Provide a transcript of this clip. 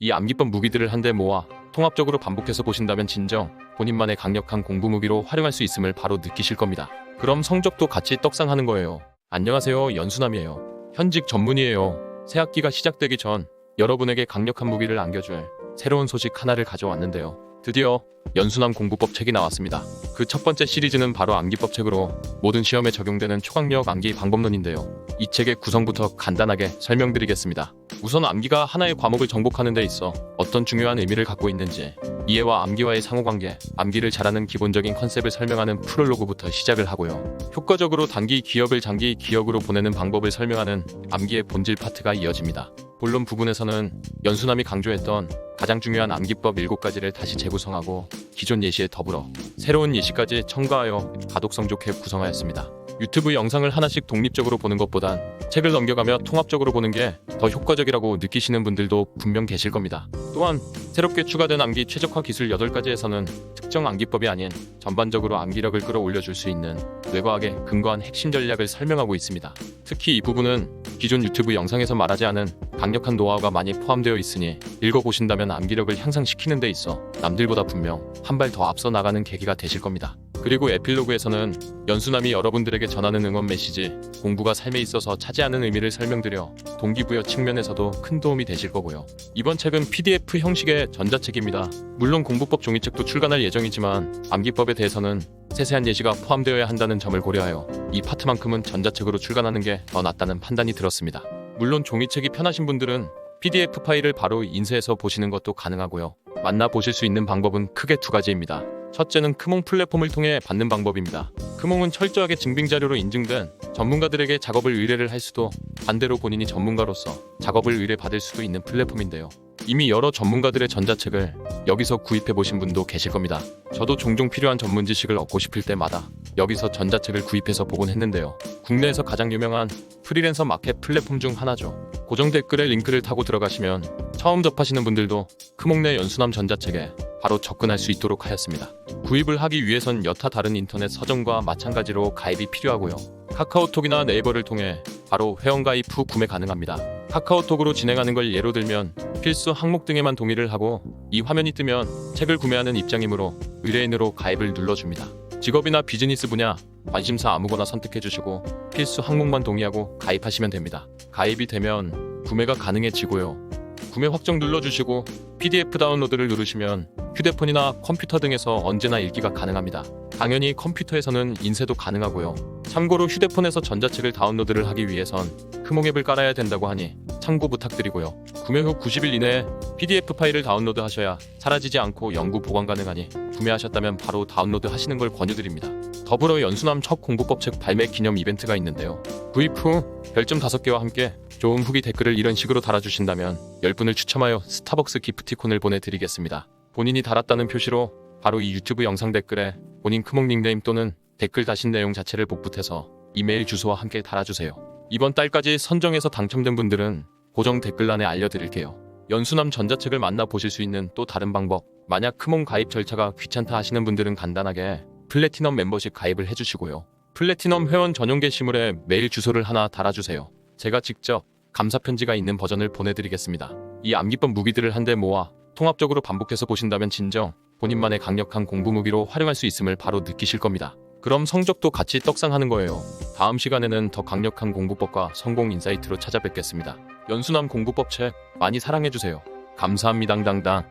이 암기법 무기들을 한데 모아 통합적으로 반복해서 보신다면 진정 본인만의 강력한 공부 무기로 활용할 수 있음을 바로 느끼실 겁니다. 그럼 성적도 같이 떡상하는 거예요. 안녕하세요. 연수남이에요. 현직 전문이에요. 새 학기가 시작되기 전 여러분에게 강력한 무기를 안겨줄 새로운 소식 하나를 가져왔는데요. 드디어 연수남 공부법 책이 나왔습니다. 그 첫 번째 시리즈는 바로 암기법 책으로 모든 시험에 적용되는 초강력 암기 방법론인데요. 이 책의 구성부터 간단하게 설명드리겠습니다. 우선 암기가 하나의 과목을 정복하는 데 있어 어떤 중요한 의미를 갖고 있는지, 이해와 암기와의 상호관계, 암기를 잘하는 기본적인 컨셉을 설명하는 프롤로그부터 시작을 하고요. 효과적으로 단기 기억을 장기 기억으로 보내는 방법을 설명하는 암기의 본질 파트가 이어집니다. 본론 부분에서는 연수남이 강조했던 가장 중요한 암기법 7가지를 다시 재구성하고 기존 예시에 더불어 새로운 예시까지 첨가하여 가독성 좋게 구성하였습니다. 유튜브 영상을 하나씩 독립적으로 보는 것보단 책을 넘겨가며 통합적으로 보는 게 더 효과적이라고 느끼시는 분들도 분명 계실 겁니다. 또한 새롭게 추가된 암기 최적화 기술 8가지에서는 특정 암기법이 아닌 전반적으로 암기력을 끌어올려줄 수 있는 뇌과학에 근거한 핵심 전략을 설명하고 있습니다. 특히 이 부분은 기존 유튜브 영상에서 말하지 않은 강력한 노하우가 많이 포함되어 있으니 읽어보신다면 암기력을 향상시키는 데 있어 남들보다 분명 한 발 더 앞서 나가는 계기가 되실 겁니다. 그리고 에필로그에서는 연수남이 여러분들에게 전하는 응원 메시지, 공부가 삶에 있어서 차지하는 의미를 설명드려 동기부여 측면에서도 큰 도움이 되실 거고요. 이번 책은 PDF 형식의 전자책입니다. 물론 공부법 종이책도 출간할 예정이지만 암기법에 대해서는 세세한 예시가 포함되어야 한다는 점을 고려하여 이 파트만큼은 전자책으로 출간하는 게 더 낫다는 판단이 들었습니다. 물론 종이책이 편하신 분들은 PDF 파일을 바로 인쇄해서 보시는 것도 가능하고요. 만나보실 수 있는 방법은 크게 두 가지입니다. 첫째는 크몽 플랫폼을 통해 받는 방법입니다. 크몽은 철저하게 증빙 자료로 인증된 전문가들에게 작업을 의뢰를 할 수도 반대로 본인이 전문가로서 작업을 의뢰받을 수도 있는 플랫폼인데요. 이미 여러 전문가들의 전자책을 여기서 구입해 보신 분도 계실 겁니다. 저도 종종 필요한 전문 지식을 얻고 싶을 때마다 여기서 전자책을 구입해서 보곤 했는데요. 국내에서 가장 유명한 프리랜서 마켓 플랫폼 중 하나죠. 고정 댓글에 링크를 타고 들어가시면 처음 접하시는 분들도 크몽 내 연수남 전자책에 바로 접근할 수 있도록 하였습니다. 구입을 하기 위해선 여타 다른 인터넷 서점과 마찬가지로 가입이 필요하고요. 카카오톡이나 네이버를 통해 바로 회원가입 후 구매 가능합니다. 카카오톡으로 진행하는 걸 예로 들면 필수 항목 등에만 동의를 하고 이 화면이 뜨면 책을 구매하는 입장이므로 의뢰인으로 가입을 눌러줍니다. 직업이나 비즈니스 분야, 관심사 아무거나 선택해 주시고 필수 항목만 동의하고 가입하시면 됩니다. 가입이 되면 구매가 가능해지고요. 구매 확정 눌러주시고 PDF 다운로드를 누르시면 휴대폰이나 컴퓨터 등에서 언제나 읽기가 가능합니다. 당연히 컴퓨터에서는 인쇄도 가능하고요. 참고로 휴대폰에서 전자책을 다운로드를 하기 위해선 크몽 앱을 깔아야 된다고 하니 참고 부탁드리고요. 구매 후 90일 이내에 PDF 파일을 다운로드 하셔야 사라지지 않고 영구 보관 가능하니 구매하셨다면 바로 다운로드 하시는 걸 권유드립니다. 더불어 연수남 첫 공부법 책 발매 기념 이벤트가 있는데요. 구입 후 별점 5개와 함께 좋은 후기 댓글을 이런 식으로 달아주신다면 10분을 추첨하여 스타벅스 기프티콘을 보내드리겠습니다. 본인이 달았다는 표시로 바로 이 유튜브 영상 댓글에 본인 크몽 닉네임 또는 댓글 다신 내용 자체를 복붙해서 이메일 주소와 함께 달아주세요. 이번 달까지 선정해서 당첨된 분들은 고정 댓글란에 알려드릴게요. 연수남 전자책을 만나보실 수 있는 또 다른 방법 만약 크몽 가입 절차가 귀찮다 하시는 분들은 간단하게 플래티넘 멤버십 가입을 해주시고요. 플래티넘 회원 전용 게시물에 메일 주소를 하나 달아주세요. 제가 직접 감사 편지가 있는 버전을 보내드리겠습니다. 이 암기법 무기들을 한데 모아 통합적으로 반복해서 보신다면 진정 본인만의 강력한 공부 무기로 활용할 수 있음을 바로 느끼실 겁니다. 그럼 성적도 같이 떡상하는 거예요. 다음 시간에는 더 강력한 공부법과 성공 인사이트로 찾아뵙겠습니다. 연수남 공부법 책 많이 사랑해주세요. 감사합니다. 당당.